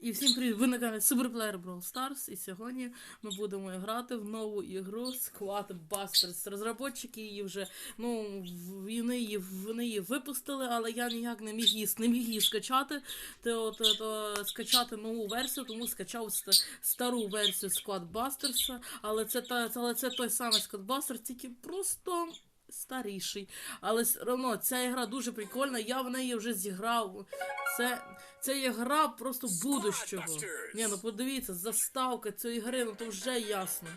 І всім привіт! Ви на каналі Superplayer Brawl Stars. І сьогодні ми будемо грати в нову ігру Squad Busters. Розробники її вже, ну, вони її, вони її випустили, але я ніяк не міг її, не міг її скачати. То, то, то, скачати нову версію, тому скачав стару версію Squad Busters. Але це, та, але це той самий Squad Busters, тільки просто. Старіший, але все одно ця гра дуже прикольна. Я в неї вже зіграв. Це, це є гра просто будущого. Ні, ну подивіться, заставка цієї гри, ну то вже ясно.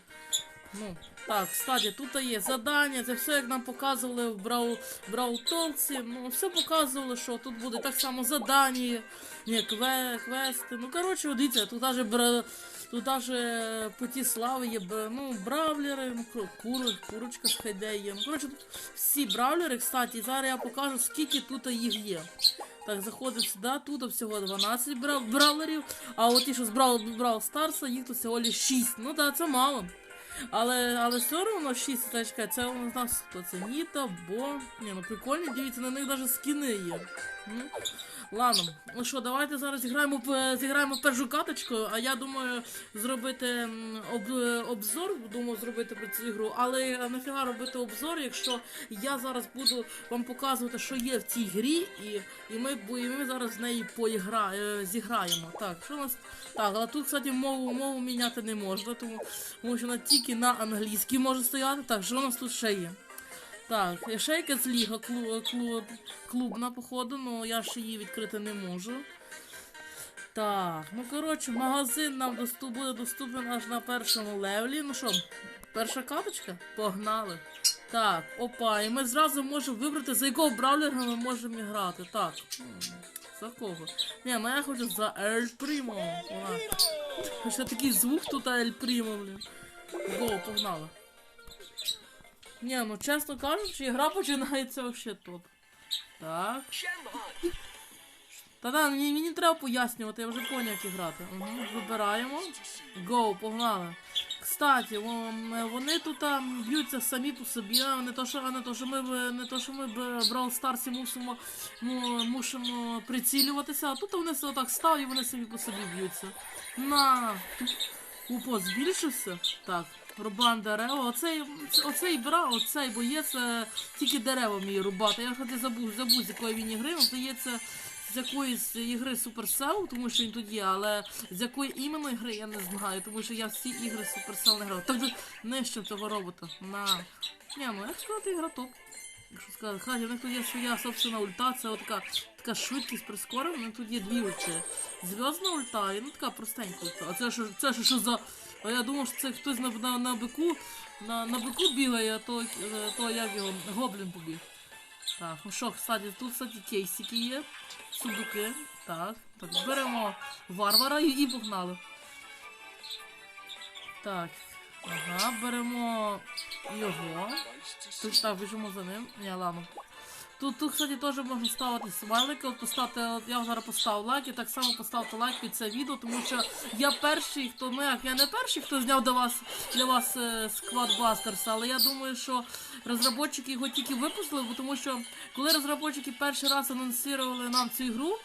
Ну, так, кстати, тут є задання, це все як нам показували в Брау, Брау Ну, все показували, що тут буде так само задання, ні, кве, квести. Ну, коротше, дивіться, тут даже тут даже путі слави є, ну, бравлери, кур, курочка з хайдеє. Ну, коротше, тут всі бравлери, кстати, зараз я покажу, скільки тут їх є. Так, заходимо сюди, тут всього 12 брав, бравлерів, а от ті, що з Брау, Брау Старса, їх тут всього лише 6. Ну так, це мало. Але, але все одно 6 це, чекай, це у нас хто це? Ніта, Бо. Ні, ну прикольні, дивіться, на них навіть скіни є. Ладно, ну що, давайте зараз зіграємо, зіграємо першу каточку, а я думаю зробити об, обзор, думаю зробити про цю ігру, але нафіга робити обзор, якщо я зараз буду вам показувати, що є в цій грі, і, і, ми, і ми зараз в неї поігра, е, зіграємо. Так, що у нас. Так, але тут, кстати, мову, мову міняти не можна, тому, тому що вона тільки на англійській може стояти. Так, що у нас тут ще є? Так, ще якась ліга клу, клу, клубна, походу, але я ще її відкрити не можу. Так, ну коротше, магазин нам доступ, буде доступен аж на першому левелі. Ну що, перша каточка? Погнали. Так, опа, і ми зразу можемо вибрати, за якого бравлера ми можемо грати. Так. За кого? Ні, ну я хочу за Ель. Вона. Ще такий звук тут Ель Прімо, блін. Го, погнали. Ні, ну чесно кажучи, гра починається вообще топ. Так. Та да, мені, мені треба пояснювати, я вже поняв, як грати. Угу. Вибираємо. Go, погнали. Кстати, вони тут б'ються самі по собі, а не то, що, не то, що ми, не то, що ми в Brawl Старсі мусимо, мусимо прицілюватися, а тут вони все отак став і вони самі по собі б'ються. На. Упо збільшився. Так. Рубан дерева. Оцей, оцей бра, оцей боєць тільки дерева вміє рубати. Я хоч забув, забув, з якої він ігри, ну, здається, з якоїсь ігри Supercell, тому що він тут є, але з якої іменно ігри я не знаю, тому що я всі ігри Supercell не грав. Тобто нижче цього робота. На. Ні, ну як сказати, ігра. Якщо сказати, хай, у них тут є своя собственно ульта, це така, така швидкість прискорена, у них тут є дві ульти. Зв'язна ульта і ну така простенька ульта. А це що, це що, що за. А я думав, що це хтось на, на, на бику, на, на бику бігає, а то, е, то як його гоблін побіг. Так, ну що, кстати, тут, кстати, кейсики є, сундуки. Так, так, беремо варвара і, і погнали. Так. Ага, беремо його. Тут так, біжимо за ним. Ні, ладно. Тут, тут, кстати, теж можна ставити смайлики. От поставте, от я зараз поставив лайк і так само поставте лайк під це відео, тому що я перший, хто ну як, я не перший, хто зняв до вас для вас е, Squad Busters, але я думаю, що розробники його тільки випустили, бо тому що коли розробники перший раз анонсували нам цю ігру,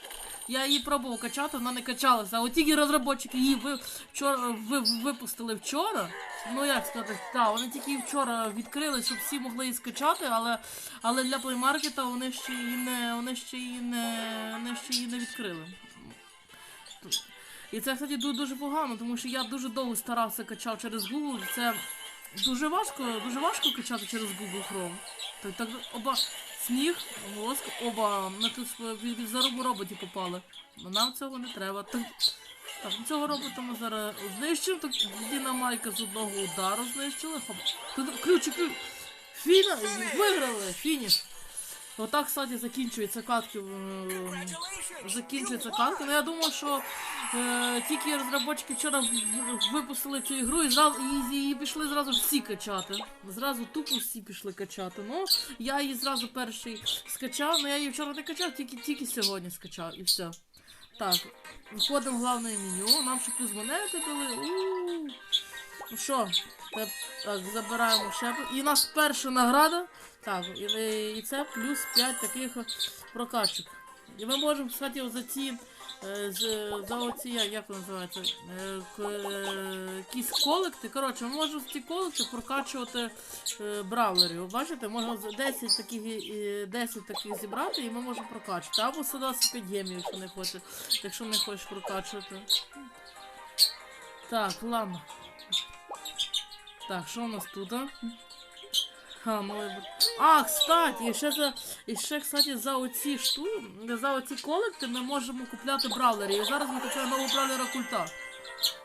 я її пробував качати, вона не качалася. А от тільки розробники її ви, вчора, ви, випустили вчора. Ну як сказати, так, вони тільки вчора відкрили, щоб всі могли її скачати, але, але для плеймаркета вони ще її не, вони ще її не, вони ще її не відкрили. І це, кстати, ду- дуже погано, тому що я дуже довго старався качав через Google. Це дуже важко, дуже важко качати через Google Chrome. Так, так оба сніг, воск, оба ми тут від заробу роботі попали. Нам цього не треба. Так, так цього робота ми зараз знищимо, так Дінамайка з одного удару знищили. Тут ключі, ключ. Фіна, виграли, фініш. Отак, кстати, закінчується катки. е, Закінчується катка. Ну я думаю, що е, тільки розробники вчора випустили цю ігру і зразу і, її пішли зразу всі качати. Зразу тупо всі пішли качати. Ну, я її зразу перший скачав, але я її вчора не качав, тільки, тільки сьогодні скачав і все. Так, виходимо в головне меню, нам ще плюс монети дали. У-у-у. Ну що, так, забираємо ще. І у нас перша награда. Так, і, і це плюс 5 таких прокачок. І ми можемо, кстати, за ці. е, За оці, як вони називаються, е, е, якісь колекти. Коротше, ми можемо в ці колекти прокачувати е, бравлерів. Бачите, можна 10 таких, е, 10 таких зібрати і ми можемо прокачувати. Або сюди 5 гемів, якщо не хочеш, якщо не хочеш прокачувати. Так, ладно. Так, що у нас тут? А, а, ну, а кстати, і ще за і ще, кстати, за оці шту, за оці колекти ми можемо купляти бравлерів. І зараз ми купуємо нового бравлера культа.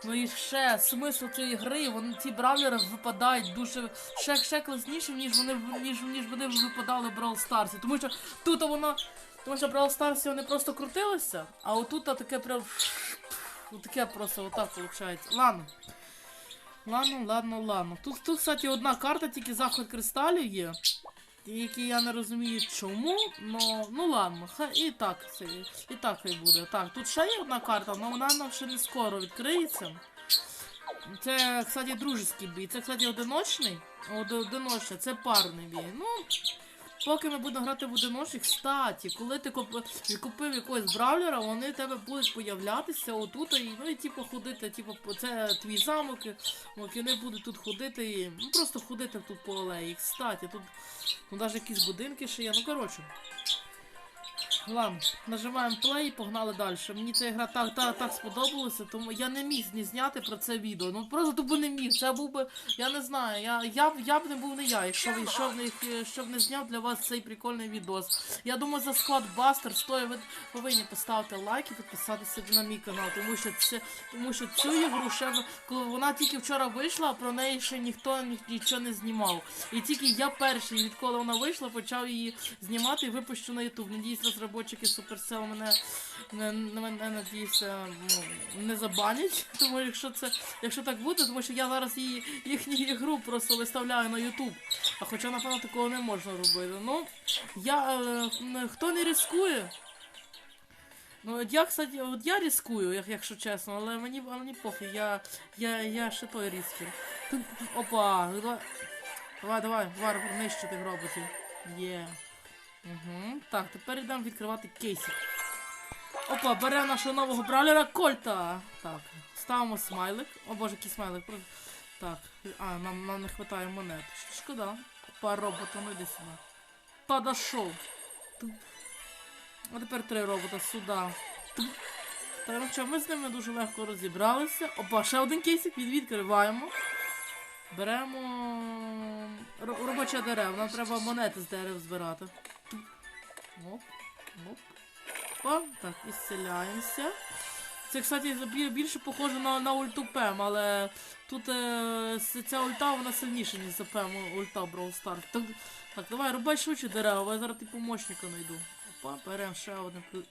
Ну і ще смисл цієї гри, вони ці бравлери випадають дуже ще, ще класніше, ніж вони ніж, ніж вони випадали в Brawl Stars. Тому що тут воно. Тому що в Brawl Stars вони просто крутилися, а отут таке прям. Ну таке просто отак виходить. Ладно. Ладно, ладно, ладно. Тут, тут, кстати, одна карта, тільки заход кристалів є. Які я не розумію чому, но ну ладно, хай і так це і так і буде. Так, тут ще є одна карта, але вона нам ще не скоро відкриється. Це, кстати, дружеський бій. Це, кстати, одиночний. Од- Одиночний, це парний бій. Ну, поки ми будемо грати в одиночний, кстати, коли ти куп- купив якогось бравлера, вони тебе будуть появлятися отут, і, ну і типу ходити, типу, це твій замок, вони будуть тут ходити і ну, просто ходити тут по алеї. Кстати, тут ну, навіть якісь будинки ще є. Ну коротше. Ладно, нажимаємо play і погнали далі. Мені ця гра так, так, так сподобалася, тому я не міг не зняти про це відео. Ну просто тупо не міг. Це був би, я не знаю, я, я, я б не був не я, якщо б, якщо б щоб не зняв для вас цей прикольний відос. Я думаю, за склад Бастер стоїть, ви повинні поставити лайк і підписатися на мій канал, тому що це, тому що цю ігру ще коли вона тільки вчора вийшла, а про неї ще ніхто ні- нічого не знімав. І тільки я перший, відколи вона вийшла, почав її знімати і випущу на YouTube. Надіюсь, розробники Supercell мене не, не, не надіюся, ну, не забанять. Тому якщо це, якщо так буде, тому що я зараз її їхню ігру просто виставляю на YouTube. А хоча, напевно, такого не можна робити. Ну, я е, хто не рискує. Ну, от я, кстати, от я рискую, як, якщо чесно, але мені, а мені похуй, я, я, я ще той. Тут, опа, давай, давай, давай, варвар, нижче тих роботів. Є. Угу. Так, тепер йдемо відкривати кейсик. Опа, беремо нашого нового бравлера Кольта. Так, ставимо смайлик. О боже, який смайлик. Так, а, нам, нам не вистачає монет. Шкода. Опа, робота, ну йди сюди. Подошов. А тепер три робота сюди. Так, ну що, ми з ними дуже легко розібралися. Опа, ще один кейсик від відкриваємо. Беремо робоче дерево. Нам треба монети з дерев збирати. Оп, оп. Опа, так, ісцеляємося. Це, кстати, більше похоже на, на ульту Пем, але тут е, ця ульта вона сильніша, ніж за Пем ульта Brawl Stars. Так, так, давай, рубай швидше дерева, я зараз ти помощника знайду. Опа, беремо ще одне плюс.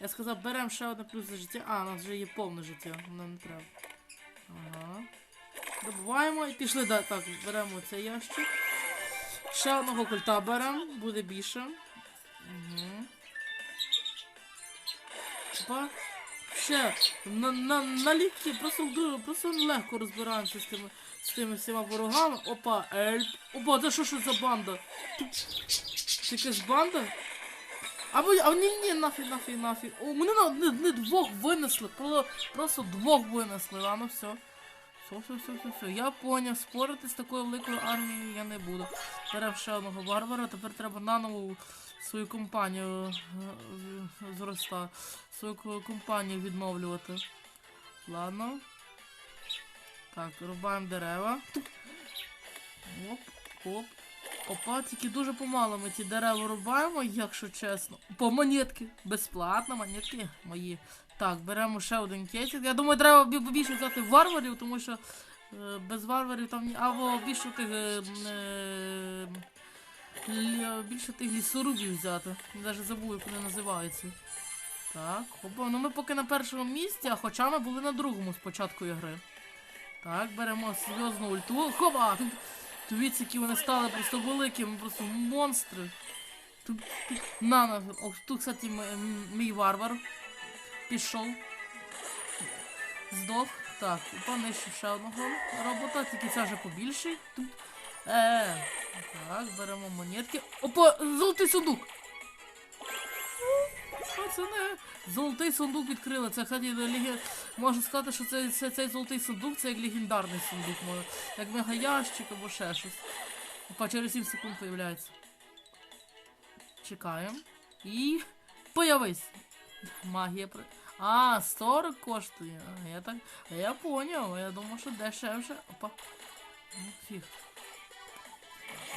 Я сказав, беремо ще одне плюс за життя. А, у нас вже є повне життя, нам не треба. Ага. Добуваємо і пішли. Так, беремо цей ящик. Ще одного культа беремо, буде більше. Угу. Опа. Ще на, на, на лікті просто просто легко розбираємося з тими, з тими всіма ворогами. Опа, ельп. Опа, це що що за банда? Це якась банда? А ви, а ні, ні, нафіг, нафіг, нафіг. О, мене на, не, не двох винесли, про, просто двох винесли, ладно, все. Все, все, все, все, все. Я поняв, спорити з такою великою армією я не буду. Беремо ще одного варвара, тепер треба наново свою компанію е, зроста, свою компанію відновлювати. Ладно. Так, рубаємо дерева. Оп, оп. Опа, тільки дуже помало ми ті дерева рубаємо, якщо чесно. По монетки. Безплатно, монетки мої. Так, беремо ще один кейсик. Я думаю, треба більше взяти варварів, тому що е, без варварів там ні. Або більше тих. Е, е, лі- більше тих лісорубів взяти. Навіть забув, як вони називаються. Так, опа, ну ми поки на першому місці, а хоча ми були на другому спочатку ігри. Так, беремо серйозну ульту. Тут, дивіться, які вони стали просто великими, просто монстри. Тут, на, на, о, тут, кстати, мій варвар пішов. Здох. Так, понищив ще одного робота, тільки це вже побільший. Тут. Е, так, беремо монетки. Опа, золотий сундук. пацани, золотий сундук відкрили. Це, легі... можна сказати, що це, це, цей золотий сундук це як легендарний сундук, може. Як мегаящик або ще щось. Опа, через 7 секунд появляється. Чекаємо. І. Появись! Магія при. А, 40 коштує. А я так. А я поняв, я думав, що дешевше. Опа. Ну, фіг.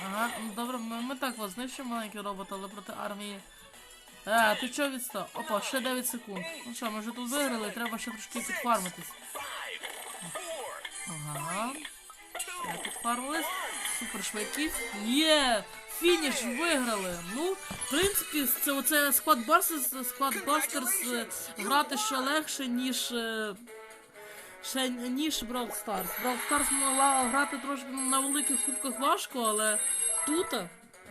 Ага, ну добре, ми, ми так вас знищимо, маленький робот, але проти армії. Е, ти чого відстав? Опа, ще 9 секунд. Ну що, ми вже тут виграли, треба ще трошки підфармитись. Ага. Ще підфармились. Супер швидкість. Є! Фініш виграли. Ну, в принципі, це оце склад Бастерс, склад Бастерс е, грати ще легше, ніж. Ще ніж Brawl Stars. Brawl Stars могла грати трошки на великих кубках важко, але тут,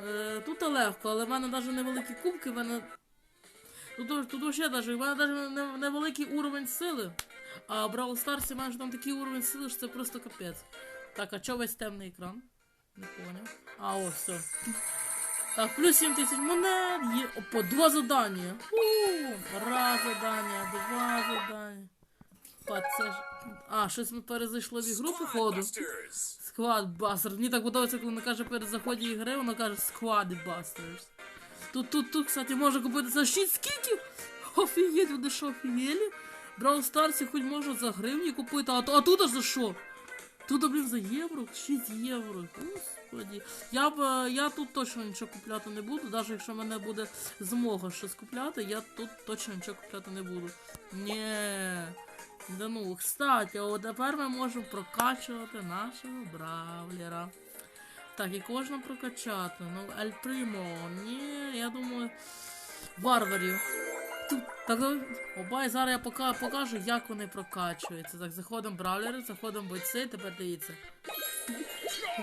е, тут легко, але в мене навіть невеликі кубки, в мене. Тут, тут ще навіть, в мене навіть невеликий уровень сили. А в Brawl Stars маєш там такий уровень сили, що це просто капець. Так, а чого весь темний екран? Не поняв. А, ось все. Так, плюс 7 тисяч монет є. Опа, два задання. У, раз задання, два задання. Па, це ж. А, щось ми перезайшло в ігру, походу. Squad Busters. Мені так подобається, коли вона каже перед заході ігри, вона каже Squad Busters. Тут, тут, тут, кстати, можна купити за 6 скільки? Офігеть, вони що, офігелі? Brawl Stars хоч можна за гривні купити, а, то- а тут аж за що? Тут, блін, за євро, 6 євро. Господі. Я б е, я тут точно нічого купляти не буду, навіть якщо в мене буде змога щось купляти, я тут точно нічого купляти не буду. Ні. Да ну, кстати, от тепер ми можемо прокачувати нашого бравлера. Так, і кожного прокачати. Ну, Ель Примо. Ні, я думаю. Варварів. Так, ну, оба, і зараз я пока, покажу, як вони прокачуються. Так, заходимо бравлери, заходимо бойці, тепер дивіться.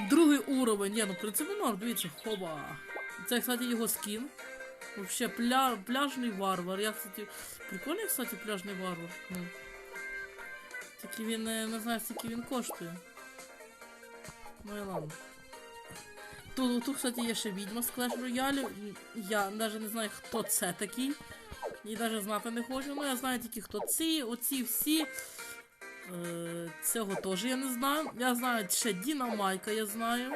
Другий уровень. Ні, ну в принципі норм, дивіться, хоба. Це, кстати, його скін. Вообще, пля... пляжний варвар. Я, кстати, прикольний, кстати, пляжний варвар. Ну. Тільки він е, не знаю, скільки він коштує. Ну і ладно. Тут, тут, кстати, є ще відьма з Clash Royale. Я навіть не знаю, хто це такий. І навіть знати не хочу. Ну я знаю тільки хто ці, оці всі. Е, цього теж я не знаю. Я знаю ще Діна Майка, я знаю.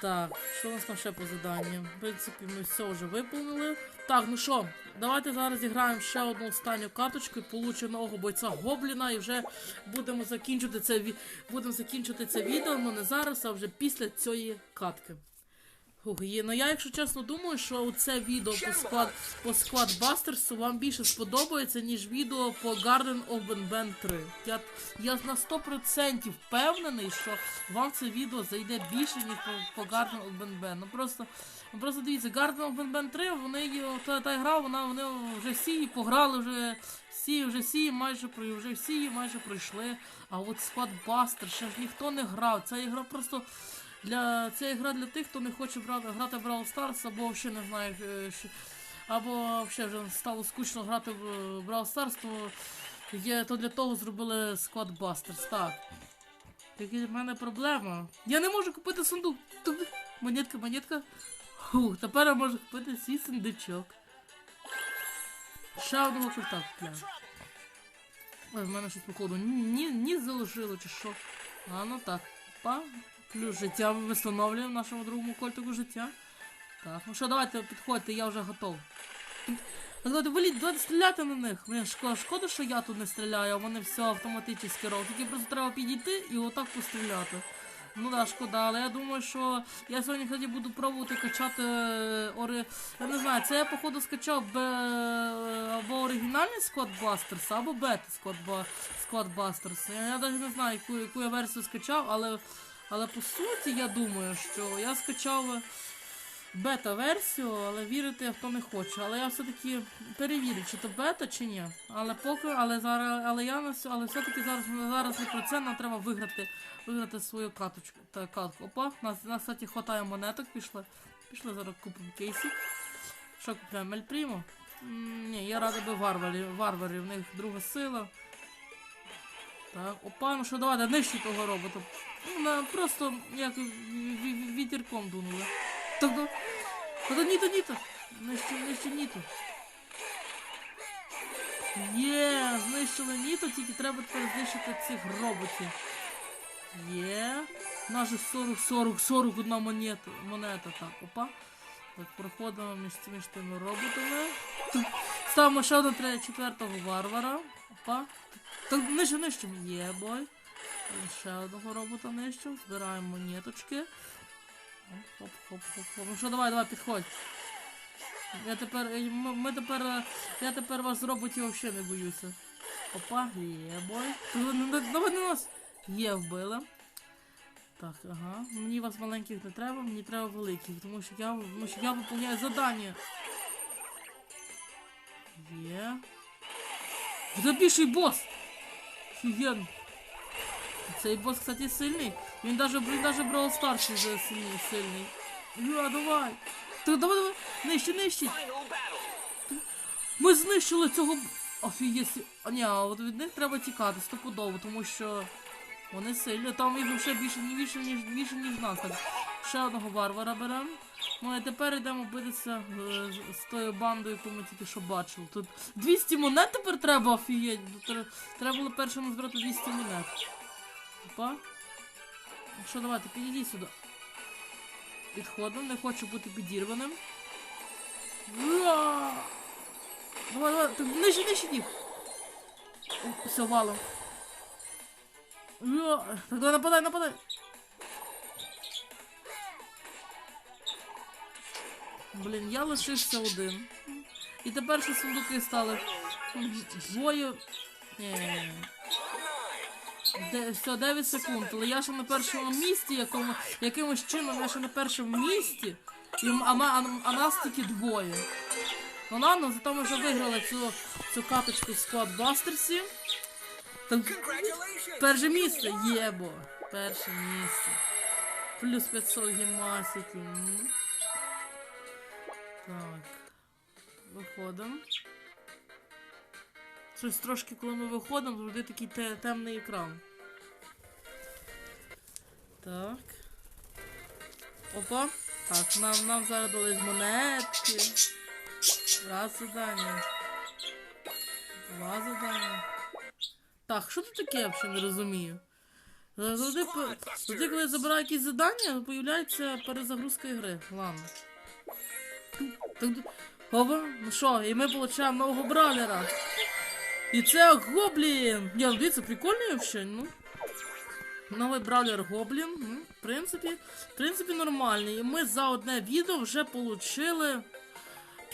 Так, що у нас там ще по заданням? В принципі, ми все вже виповнили. Так, ну що, давайте зараз зіграємо ще одну останню каточку, полученого бойця Гобліна і вже будемо закінчити це будемо закінчити це відео, але не зараз, а вже після цієї катки. Фух, є. Ну я, якщо чесно, думаю, що це відео по склад по склад Бастерсу вам більше сподобається, ніж відео по Garden of Ben 3. Я, я на 100% впевнений, що вам це відео зайде більше, ніж по, по Garden of Ben Ну просто, ну просто дивіться, Garden of Ben 3, вони та, та гра, вона вони вже всі її пограли, вже всі, вже всі майже прой- вже всі її майже пройшли. А от Бастер ще ж ніхто не грав. Ця ігра просто. Для це гра для тих, хто не хоче брати, грати в Brawl Stars, або ще не знає, е, що- або вже стало скучно грати в Brawl Stars, то є то для того зробили Squad Busters. Так. Тільки в мене проблема. Я не можу купити сундук. Монетка, монетка. Фух, тепер я можу купити свій сундучок. Ще одного культа купляю. Ой, в мене щось походу ні, ні залишило чи що. А ну так. Па. Плюс життя встановлюємо нашому другому кольтику життя. Так, ну що, давайте підходьте, я вже готов. Давайте валіть, давайте стріляти на них. Блін, шкода, що я тут не стріляю, а вони все автоматично роблять. Тільки просто треба підійти і отак постріляти. Ну да, шкода, але я думаю, що я сьогодні кстати, буду пробувати качати е, ори. Я не знаю, це я походу скачав бе... або оригінальний Squad Busters, або бета Squad, Busters. Я навіть не знаю, яку, яку я версію скачав, але, але по суті я думаю, що я скачав бета-версію, але вірити хто не хоче. Але я все-таки перевірю, чи то бета, чи ні. Але поки, але зараз, але я на але все-таки зараз, зараз не про це, нам треба виграти, виграти свою каточку. Та катку. Опа, нас, нас, кстати, хватає монеток, пішли. Пішли зараз купимо кейсик. Що купляємо? Ельпрімо? Ні, я радий би варварів. Варварів, в них друга сила. Так, опа, ну що давайте, нижче того робота. Ну, просто як ві- ві- вітерком дунули. Тобто, тобто ніто, ніто. Нижче, нижче ніто. Є, знищили ніто, тільки треба тепер знищити цих роботів. Є. У нас же 40, 40, 41 монета, монета. Так, опа. Так, проходимо між, між тими роботами. Ставимо ще третього, четвертого варвара. Опа. Так, нижче, нижче. Є, бой. Ще одного робота нижче. Збираємо монеточки. Хоп, хоп, хоп, хоп. Ну що, давай, давай, підходь. Я тепер. е, Ми, ми тепер. е, Я тепер вас роботів взагалі не боюся. Опа, є, бой. Давай на нас. Є, вбили. Так, ага. Мені вас маленьких не треба, мені треба великих, тому що я, тому що я виповняю завдання. Є. Це більший бос! Офігенно. Цей бос, кстати, сильний. Він даже, він даже Brawl Stars вже сильний, сильний. Я, давай! Так, давай, давай! Нижче, нижче! Ми знищили цього. Офігеть. А, Ні, а от від них треба тікати стопудово, тому що вони сильні. Там їх ще більше, більше, ніж більше, ніж нас. Ще одного варвара беремо. Ну і тепер йдемо битися е, з- тою бандою, яку ми тільки що бачили. Тут 200 монет тепер треба, офігеть. Треба було першому збирати 200 монет. Опа. Ну що, давайте, підійдіть сюди. Підходимо, не хочу бути підірваним. Давай, давай, ти нижче, нижче їх. Все, валом. Так, давай, нападай, нападай. Блін, я лишився один. І тепер ще сундуки стали двоє. Де, все, 9 секунд. Але я ще на першому місці, якому, якимось чином я ще на першому місці. І, а, а, а нас тільки двоє. Ну ладно, зато ми вже виграли цю, цю каточку в склад Бастерсі. Перше місце єбо. Перше місце. Плюс 500 гемасиків. Так. Виходимо. Щось трошки, коли ми виходимо, завжди такий те- темний екран. Так. Опа. Так, нам, нам зараз дали монетки. Раз задання. Два задання. Так, що тут таке, я взагалі не розумію. Е, Завжди, завжди, коли я забираю якісь завдання, появляється перезагрузка ігри. Ладно. Опа, ну що, і ми отримуємо нового бравлера. І це гоблін! Я ну, дивіться, прикольний вообще, ну. Новий бравлер гоблін. В принципі, в принципі, нормальний. І ми за одне відео вже получили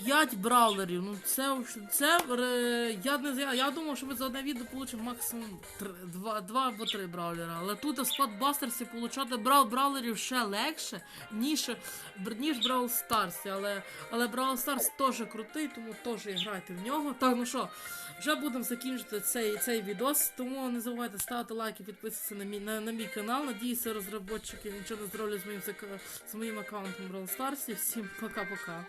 5 бравлерів. Ну це це е, я не. Я думав, що ми за одне відео получимо максимум 2, 2 або 3 бравлера. Але тут в склад Бастерсі получати брав бравлерів ще легше, ніж, ніж Brawl Старсі. Але, але Brawl Старс теж крутий, тому теж грайте в нього. Так, ну що, вже будемо закінчити цей, цей відос, тому не забувайте ставити лайки, підписуватися на мій, на, на мій канал. Надіюся, розробники нічого не зроблять з моїм, з моїм аккаунтом Brawl Stars. Всім пока-пока.